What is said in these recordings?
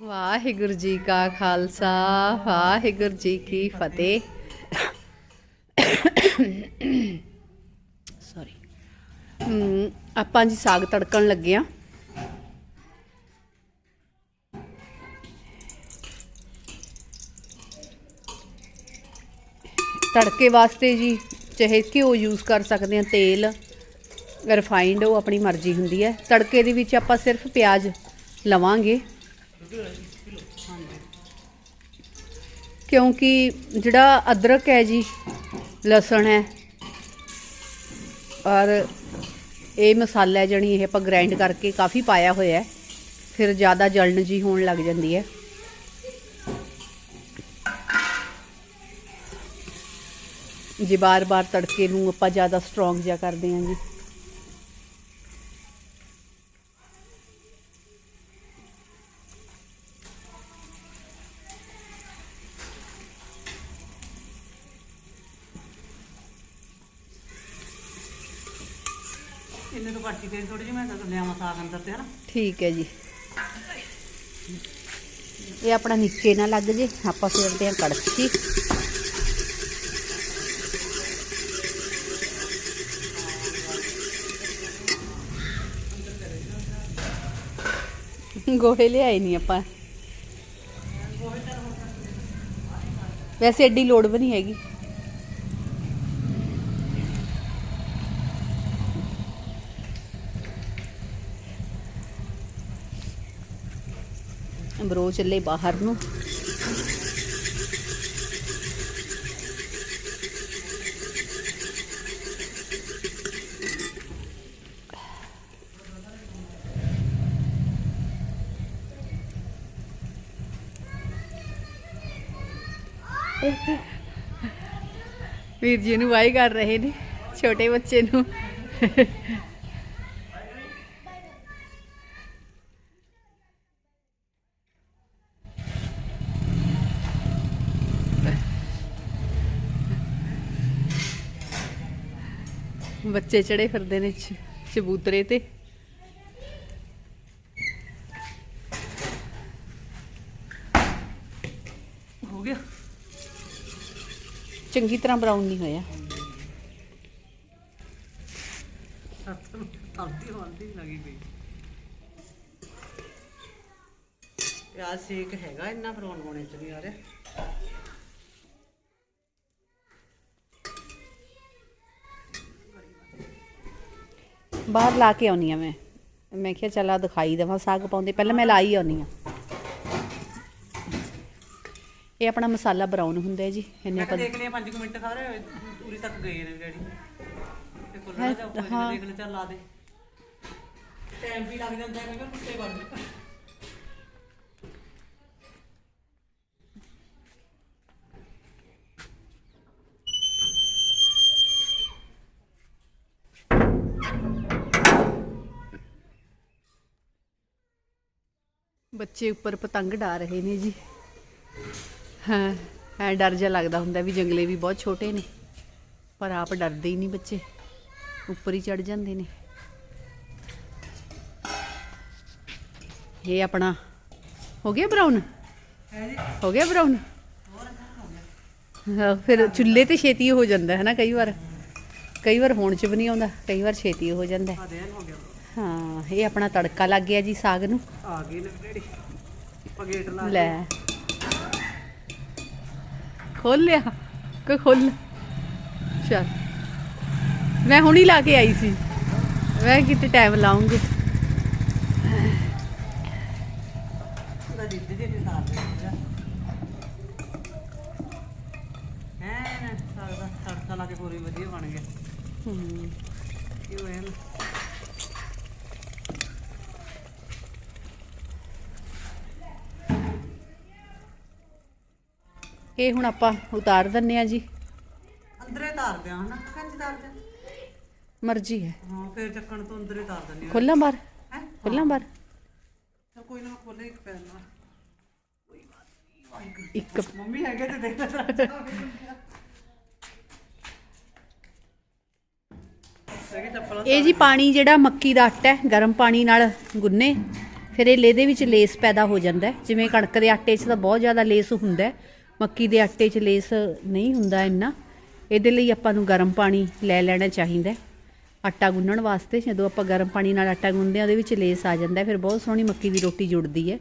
ਵਾਹਿਗੁਰੂ ਜੀ ਕਾ ਖਾਲਸਾ, ਵਾਹਿਗੁਰੂ ਜੀ ਕੀ ਫਤਿਹ। ਸੌਰੀ ਆਪਾਂ ਜੀ ਸਾਗ ਤੜਕਣ ਲੱਗੇ ਆ। ਤੜਕੇ ਵਾਸਤੇ ਜੀ, ਚਾਹੇ ਘਿਓ ਯੂਜ਼ ਕਰ ਸਕਦੇ ਆ, ਤੇਲ ਰਿਫਾਈਨਡ ਉਹ ਆਪਣੀ ਮਰਜ਼ੀ ਹੁੰਦੀ ਹੈ। ਤੜਕੇ ਦੇ ਵਿੱਚ ਆਪਾਂ ਸਿਰਫ ਪਿਆਜ਼ ਲਵਾਂਗੇ। ਕਿਉਂਕਿ ਜਿਹੜਾ ਅਦਰਕ ਹੈ ਜੀ, ਲਸਣ ਹੈ, ਔਰ ਇਹ ਮਸਾਲਾ ਹੈ ਜਣੀ ਇਹ ਆਪਾਂ ਗ੍ਰਾਈਂਡ ਕਰਕੇ ਕਾਫੀ ਪਾਇਆ ਹੋਇਆ ਹੈ, ਫਿਰ ਜ਼ਿਆਦਾ ਜਲਣ ਜੀ ਹੋਣ ਲੱਗ ਜਾਂਦੀ ਹੈ। ਜੇ ਬਾਰ-ਬਾਰ ਤੜਕੇ ਨੂੰ ਆਪਾਂ ਜ਼ਿਆਦਾ ਸਟਰੋਂਗ ਜਿਹਾ ਕਰਦੇ ਹਾਂ ਜੀ। ਇੰਨੇ ਤੋਂ ਘੱਟ ਹੀ ਥੋੜੀ ਜਿਹੀ, ਮੈਂ ਤਾਂ ਲਿਆਵਾਂ ਸਾਗ ਅੰਦਰ ਤੇ ਹਨਾ। ਠੀਕ ਹੈ ਜੀ। ਇਹ ਆਪਣਾ ਨੀਚੇ ਨਾ ਲੱਗ ਜੇ, ਆਪਾਂ ਫੇਰਦੇ ਹਾਂ ਕੜਛੀ। ਗੋਹੇ ਲਿਆਏ ਨਹੀਂ ਆਪਾਂ। ਵੈਸੇ ਐਡੀ ਲੋੜ ਵੀ ਨਹੀਂ ਹੈਗੀ। ਬਰੋ ਚੱਲੇ ਬਾਹਰ ਨੂੰ। ਵੀਰ ਜੀ ਨੂੰ ਵਾਈ ਕਰ ਰਹੇ ਨੇ ਛੋਟੇ ਬੱਚੇ ਨੂੰ। ਬੱਚੇ ਚੜੇ ਫਿਰਦੇ ਨੇ ਚਬੂਤਰੇ ਤੇ। ਹੋ ਗਿਆ। ਚੰਗੀ ਤਰ੍ਹਾਂ ਬਰਾਊਨ ਨਹੀਂ ਹੋਇਆ। ਨੂੰ ਹਲਦੀ ਲੱਗੀ ਸੇਕ ਹੈਗਾ ਇੰਨਾ ਫਰੋਨ ਹੋਣੇ ਚ ਨਹੀਂ ਆ ਰਿਹਾ ਬਾਹਰ ਲਾ ਕੇ ਆਉਣੀ ਆ ਮੈਂ। ਮੈਂ ਕਿਹਾ ਚੱਲ ਦਿਖਾਈ ਦਵਾਂ ਸਾਗ ਪਾਉਂਦੇ। ਪਹਿਲਾਂ ਮੈਂ ਲਾਈ ਆਉਣੀ ਆ। ਇਹ ਆਪਣਾ ਮਸਾਲਾ ਬਰਾਊਨ ਹੁੰਦਾ ਹੈ ਜੀ ਇਹਨੇ ਆਪਾਂ ਦੇਖ ਲਿਆ 5 ਮਿੰਟ ਸਾਰੇ ਪੂਰੀ ਤੱਕ ਗਏ ਨੇ ਡੈਡੀ ਤੇ ਕੋਲ ਜਾ ਉੱਪਰ ਹਾਂ। ਦੇਖ ਲੈ ਚੱਲ ਲਾ ਦੇ। ਟਾਈਮ ਵੀ ਲੱਗ ਜਾਂਦਾ ਹੈ ਕਿਹਾ ਕੁੱਤੇ ਬਣ ਬੱਚੇ ਉੱਪਰ ਪਤੰਗ ਡਾ ਰਹੇ ਨੇ ਜੀ। ਹਾਂ, ਐ ਡਰ ਜਿਹਾ ਲੱਗਦਾ ਹੁੰਦਾ ਵੀ ਜੰਗਲੇ ਵੀ ਬਹੁਤ ਛੋਟੇ ਨੇ। ਪਰ ਆਪ ਡਰਦੇ ਹੀ ਨਹੀਂ ਬੱਚੇ। ਉੱਪਰ ਹੀ ਚੜ ਜਾਂਦੇ ਨੇ। ਇਹ ਆਪਣਾ ਹੋ ਗਿਆ ਬਰਾਊਨ ਹੋ ਗਿਆ ਬਰਾਊਨ ਫਿਰ ਚੁੱਲ੍ਹੇ ਤੇ ਛੇਤੀ ਹੋ ਜਾਂਦਾ ਹੈ ਨਾ ਕਈ ਵਾਰ। ਕਈ ਵਾਰ ਹੋਣ ਚ ਵੀ ਨਹੀਂ ਆਉਂਦਾ, ਕਈ ਵਾਰ ਛੇਤੀ ਹੋ ਜਾਂਦਾ ਹੈ। ਹੋ ਇਹ ਆਪਣਾ ਤੜਕਾ ਲੱਗ ਗਿਆ ਜੀ ਸਾਗ ਨੂੰ। ਆ ਗਏ ਨੇ ਡੈਡੀ ਪਗੇਟ ਲਾ ਲੈ। ਖੋਲ ਲਿਆ? ਕਿ ਖੋਲ ਚਲ। ਮੈਂ ਹੁਣੀ ਲਾ ਕੇ ਆਈ ਸੀ। ਮੈਂ ਕਿਤੇ ਟਾਈਮ ਲਾਉਂਗੀ। ਹੈ ਸਾਗ ਦਾ ਤੜਕਾ ਲਾ ਕੇ ਪੂਰੀ ਵਧੀਆ ਬਣ ਗਿਆ। ਹੂੰ। ਕੀ ਹੋਇਆ? ਇਹ ਹੁਣ ਆਪਾਂ ਉਤਾਰ ਦਿੰਨੇ ਆ ਜੀ। ਅੰਦਰੇ ਤਾਰ ਦਿਆਂ ਹਨਾ ਕੰਜ ਤਾਰ ਦਿਆਂ। ਮਰਜ਼ੀ ਹੈ। ਹਾਂ ਫੇਰ ਚੱਕਣ ਤੋਂ ਅੰਦਰੇ ਤਾਰ ਦਿੰਦੇ ਆ। ਖੋਲਾਂ ਬਾਹਰ। ਹੈ? ਖੋਲਾਂ ਬਾਹਰ। ਤਾਂ ਕੋਈ ਨਾ ਖੋਲੇ ਇੱਕ ਪੈਰ ਨਾਲ। ਇੱਕ ਮੰਮੀ ਹੈਗੇ ਤੇ ਦੇਖ ਲੈ। ਇਹ ਜੀ ਪਾਣੀ ਜਿਹੜਾ ਮੱਕੀ ਦਾ ਆਟਾ ਹੈ ਗਰਮ ਪਾਣੀ ਨਾਲ ਗੁੰਨੇ ਫਿਰ ਇਹ ਇਹਦੇ ਵਿੱਚ ਲੇਸ ਪੈਦਾ ਹੋ ਜਾਂਦਾ। ਜਿਵੇਂ ਕਣਕ ਦੇ ਆਟੇ 'ਚ ਤਾਂ ਬਹੁਤ ਜ਼ਿਆਦਾ ਲੇਸ ਹੁੰਦਾ ਹੈ। ਮੱਕੀ ਦੇ ਆਟੇ 'ਚ ਲੇਸ ਨਹੀਂ ਹੁੰਦਾ ਇੰਨਾ। ਇਹਦੇ ਲਈ ਆਪਾਂ ਨੂੰ ਗਰਮ ਪਾਣੀ ਲੈ ਲੈਣਾ ਚਾਹੀਦਾ। ਆਟਾ ਗੁੰਨਣ ਵਾਸਤੇ ਜਦੋਂ ਆਪਾਂ ਗਰਮ ਪਾਣੀ ਨਾਲ ਆਟਾ ਗੁੰਨਦੇ ਹਾਂ ਉਹਦੇ ਵਿੱਚ ਲੇਸ ਆ ਜਾਂਦਾ ਫਿਰ ਬਹੁਤ ਸੋਹਣੀ ਮੱਕੀ ਦੀ ਰੋਟੀ ਜੁੜਦੀ ਹੈ।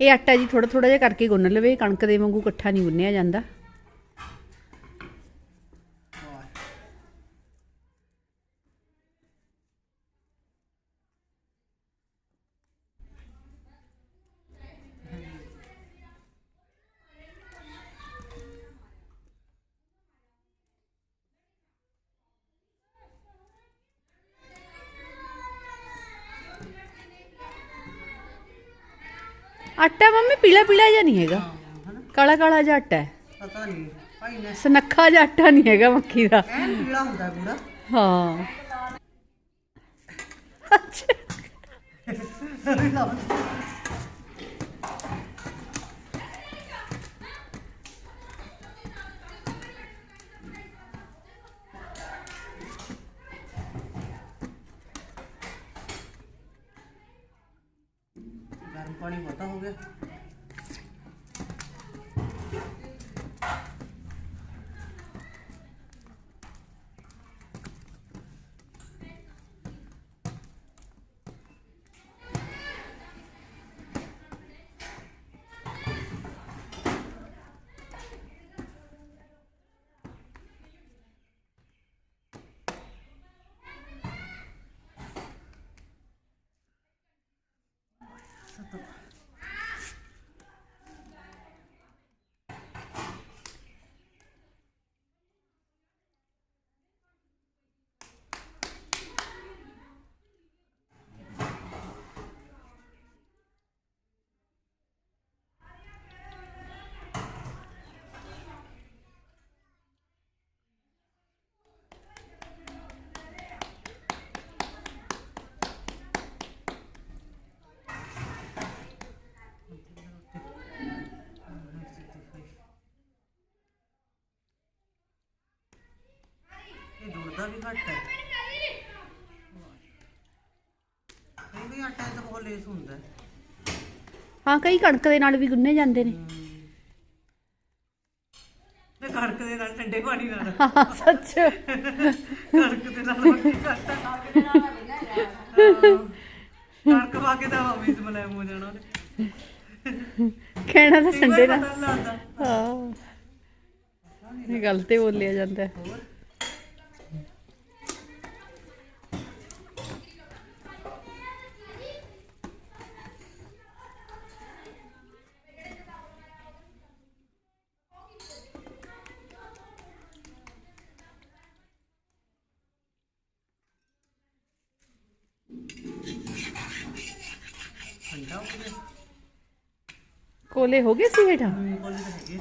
ਇਹ ਆਟਾ ਜੀ ਥੋੜਾ ਥੋੜਾ ਜਿਹਾ ਕਰਕੇ ਗੁੰਨ ਲਵੇ ਕਣਕ ਦੇ ਵਾਂਗੂ ਇਕੱਠਾ ਨਹੀਂ ਗੁੰਨਿਆ ਜਾਂਦਾ। ਆਟਾ ਮੰਮੀ ਪੀਲਾ ਪੀਲਾ ਜਿਹਾ ਨਹੀਂ ਹੈਗਾ। ਕਾਲਾ ਕਾਲਾ ਜਿਹਾ ਆਟਾ ਹੈ। ਪਤਾ ਨਹੀਂ ਭਾਈ ਨੇ ਸਨੱਖਾ ਜਿਹਾ ਆਟਾ ਨਹੀਂ ਹੈਗਾ ਮੱਕੀ ਦਾ। ਐਨ ਪੀਲਾ ਹੁੰਦਾ ਪੂਰਾ ਹਾਂ। ਅੱਛਾ ਗਰਮ ਪਾਣੀ ਪਤਾ ਹੋ ਗਿਆ ਇਹ ਜੁੜਦਾ ਵੀ ਘੱਟ ਹੈ। ਇਹ ਵੀ ਆਟਾ ਤਾਂ ਬਹੁਤ ਲੇਸ ਹੁੰਦਾ ਹੈ। ਹਾਂ ਕਈ ਕਣਕ ਦੇ ਨਾਲ ਵੀ ਗੁੰਨੇ ਜਾਂਦੇ ਨੇ। ਤੇ ਕਣਕ ਦੇ ਨਾਲ ਠੰਡੇ ਪਾਣੀ ਨਾਲ। ਹਾਂ ਸੱਚ। ਕਣਕ ਦੇ ਨਾਲ ਰੋਟੀ ਘੱਟ ਕਣਕ ਪਾ ਕੇ ਤਾਂ ਅਮੀਤ ਮਲਾਇਮ ਹੋ ਜਾਣਾ ਉਹਨੇ। ਕਹਿਣਾ ਤਾਂ ਸੰਡੇ ਲੱਗਦਾ। ਹਾਂ। ਇਹ ਗੱਲ ਤੇ ਬੋਲਿਆ ਜਾਂਦਾ ਹੈ। ਹੋਰ ਠੰਡਾ ਹੋ ਗਿਆ ਕੋਲੇ ਹੋ ਗਏ ਸੀ ਹੇਠਾਂ? ਕੋਲੇ ਤਾਂ ਹੈਗੇ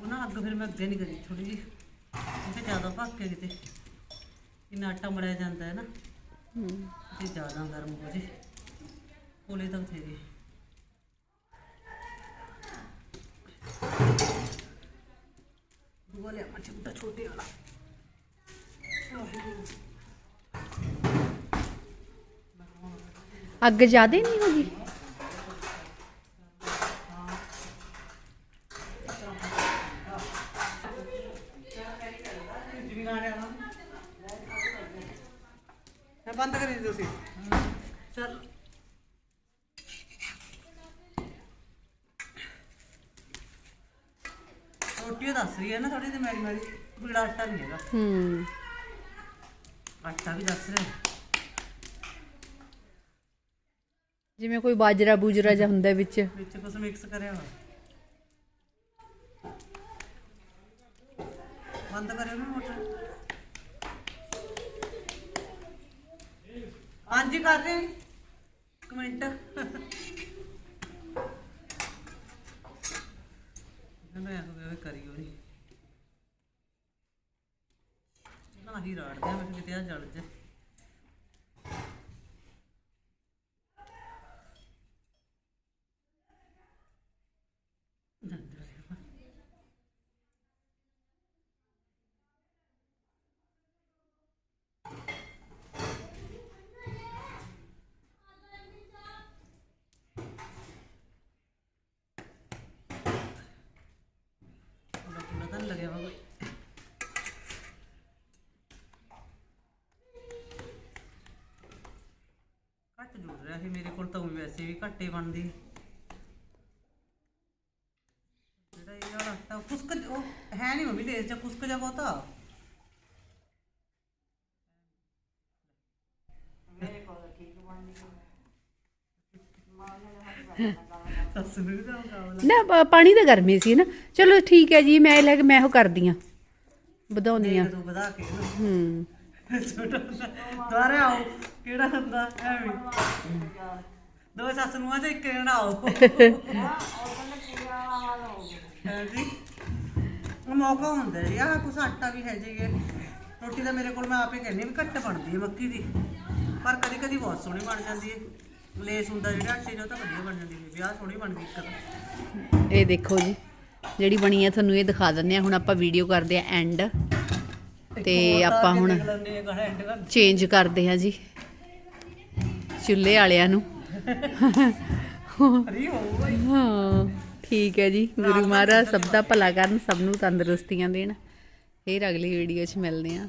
ਉਹ ਨਾ ਅੱਗ ਫਿਰ ਮੈਂ ਅੱਗੇ ਨਹੀਂ ਕਰੀ ਥੋੜੀ ਜੀ ਕਿਉਂਕਿ ਜ਼ਿਆਦਾ ਭੱਕ ਕੇ ਕਿਤੇ। ਇਹਨਾਂ ਆਟਾ ਮੜਿਆ ਜਾਂਦਾ ਹੈ ਨਾ। ਤੇ ਜ਼ਿਆਦਾ ਗਰਮ ਹੋ ਜੇ। ਕੋਲੇ ਤਾਂ ਬਥੇਰੇ। ਦੂਆ ਲਿਆ ਮੱਛੀ ਬੁੱਟਾ ਛੋਟੇ ਵਾਲਾ। ਅੱਗ ਜ਼ਿਆਦੇ ਨਹੀਂ ਹੋਗੀ ਮੈਂ ਬੰਦ ਕਰੀ ਦਿਓ ਤੁਸੀਂ ਚਲ ਰੋਟੀ ਉਹ ਦੱਸ ਰਹੀ ਹੈ ਨਾ ਥੋੜੀ ਜਿਹੀ ਮੈਰੀ ਮੈਰੀ ਬੜਾ ਆਟਾ ਨਹੀਂ ਹੈਗਾ। ਹੂੰ। ਆਟਾ ਵੀ ਦੱਸ ਰਿਹਾ। ਜਿਵੇਂ ਕੋਈ ਬਾਜਰਾ ਬੂਜਰਾ ਜਾਂ ਹੁੰਦਾ ਵਿੱਚ। ਵਿੱਚ ਕੁਝ ਮਿਕਸ ਕਰਿਆ ਵਾ ਬੰਦ ਕਰਿਓ ਨਾ ਮੋਟਰ। ਹਾਂਜੀ ਕਰ ਰਹੇ। ਇੱਕ ਮਿੰਟ। ਮੈਂ ਉਹ ਗਿਆ ਵੀ ਨਾ ਹੀ ਰਾੜਦੇ ਮੈਂ ਕਿਤੇ ਆ ਜਲ ਜਾ। ਜਾਵਾਂ ਘੱਟ ਜੁੜ ਰਿਹਾ ਸੀ, ਮੇਰੇ ਕੋਲ ਤਾਂ ਵੈਸੇ ਵੀ ਘੱਟੇ ਬਣਦੀ। ਜਿਹੜਾ ਇਹ ਵਾਲਾ ਆਟਾ ਕੁਸਕ ਉਹ ਹੈ ਨਹੀਂ ਮੰਮੀ ਲੇਸ ਜਾਂ ਕੁਸਕ ਜਾ ਬਹੁਤਾ। ਸੱਸ ਨੂੰ। ਵੀ ਤਾਂ ਮੁਕਾਬਲਾ ਨਾ ਪ- ਪਾਣੀ ਤਾਂ ਗਰਮੀ ਸੀ ਨਾ। ਚਲੋ ਠੀਕ ਹੈ ਜੀ ਮੈਂ ਲੈ ਕੇ ਮੈਂ ਉਹ ਕਰਦੀ ਆ ਵਧਾਉਣੀ ਆ ਦੇਖ ਤੂੰ ਵਧਾ ਕੇ। ਨਾ ਹੂੰ। ਛੋਟਾ ਹੁੰਦਾ। ਦੁਆਰੇ ਆਓ। ਕਿਹੜਾ ਹੁੰਦਾ? ਐਵੇਂ ਦੋ ਸੱਸ ਨੂੰ ਆ ਤੇ ਇੱਕ ਜਣਾ ਆਓ। ਹੈ ਜੀ? ਉਹ ਮੌਕਾ ਹੁੰਦਾ ਜੀ ਆਹ ਕੁਛ ਆਟਾ ਵੀ ਹੈ ਜੀ ਇਹ। ਰੋਟੀ ਤਾਂ ਮੇਰੇ ਕੋਲ ਮੈਂ ਆਪੇ ਕਹਿੰਦੀ ਹਾਂ ਵੀ ਘੱਟ ਬਣਦੀ ਹੈ ਮੱਕੀ ਦੀ। ਪਰ ਕਦੀ ਕਦੀ ਬਹੁਤ ਸੋਹਣੀ ਬਣ ਜਾਂਦੀ ਹੈ। ਲੇਸ ਹੁੰਦਾ ਜਿਹੜਾ ਆਟੇ ਦਾ ਉਹ ਤਾਂ ਵਧੀਆ ਬਣ ਜਾਂਦੀ ਹੈ ਵਿਆਹ ਸੋਹਣੀ ਬਣ ਗਈ ਇੱਕ ਤਾਂ। ਇਹ ਦੇਖੋ ਜੀ ਜਿਹੜੀ ਬਣੀ ਆ ਤੁਹਾਨੂੰ ਇਹ ਦਿਖਾ ਦਿੰਦੇ ਆ। ਹੁਣ ਆਪਾਂ ਵੀਡੀਓ ਕਰਦੇ ਆ ਐਂਡ ਤੇ ਆਪਾਂ ਹੁਣ ਚੇਂਜ ਕਰਦੇ ਆ ਜੀ। ਚੁੱਲ੍ਹੇ ਵਾਲਿਆਂ ਨੂੰ। ਹਾਂ ਠੀਕ ਹੈ ਜੀ। ਗੁਰੂ ਮਹਾਰਾਜ ਸਭ ਦਾ ਭਲਾ ਕਰਨ ਸਭ ਨੂੰ ਤੰਦਰੁਸਤੀਆਂ ਦੇਣ। ਫੇਰ ਅਗਲੀ ਵੀਡੀਓ 'ਚ ਮਿਲਦੇ ਆ